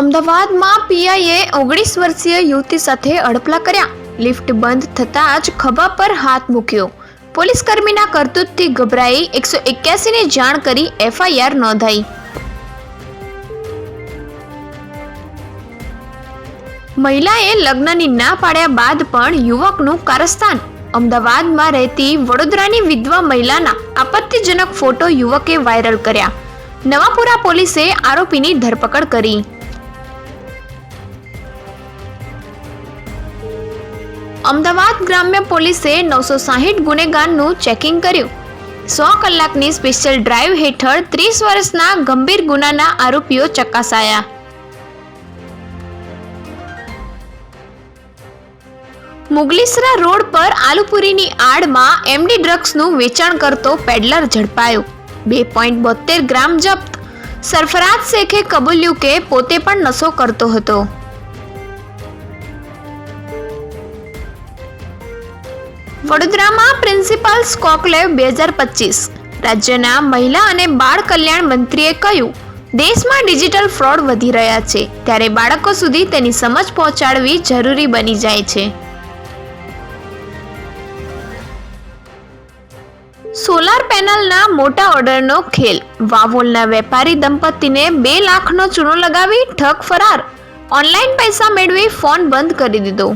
અમદાવાદમાં પીઆઈએ ઓગણીસ વર્ષીય યુવતી સાથે અડપલા કર્યા. લિફ્ટ બંધ થતાં જ ખભા પર હાથ મૂક્યો. પોલીસ કર્મીના કરતૂતથી ગભરાઈ એકસો એક્યાસીને જાણ કરી એફઆઈઆર નોંધાઈ. મહિલાએ લગ્નની ના પાડ્યા બાદ પણ યુવકનું કારસ્તાન. અમદાવાદમાં રહેતી વડોદરાની વિધવા મહિલાના આપત્તિજનક ફોટો યુવકે વાયરલ કર્યા. નવાપુરા પોલીસે આરોપીની ધરપકડ કરી. અમદાવાદ ગ્રામ્ય પોલીસે નવસો સાહીઠ ગુનેગારનું ચેકિંગ કર્યું. સો કલાકની સ્પેશિયલ ડ્રાઈવ હેઠળ ત્રીસ વર્ષના ગંભીર ગુનાના આરોપીઓ ચકાસાયા. મુગલીસરા રોડ પર આલુપુરીની આડમાં એમડી ડ્રગ્સનું વેચાણ કરતો પેડલર ઝડપાયો. બે પોઈન્ટ બોતેર ગ્રામ જપ્ત. સરફરાજ શેખે કબૂલ્યું કે પોતે પણ નશો કરતો હતો. વડોદરામાં પ્રિન્સિપાલ સ્કોકલેવ બે હજાર પચીસ. રાજ્યના મહિલા અને બાળ કલ્યાણ મંત્રીએ કહ્યું, દેશમાં ડિજિટલ ફ્રોડ વધી રહ્યા છે. ત્યારે બાળકો સુધી તેની સમજ પહોંચાડવી જરૂરી બની જાય છે. સોલાર પેનલના મોટા ઓર્ડરનો ખેલ. વાવોલના વેપારી દંપતીને બે લાખનો ચૂનો લગાવી ઠગ ફરાર. ઓનલાઈન પૈસા મેળવી ફોન બંધ કરી દીધો.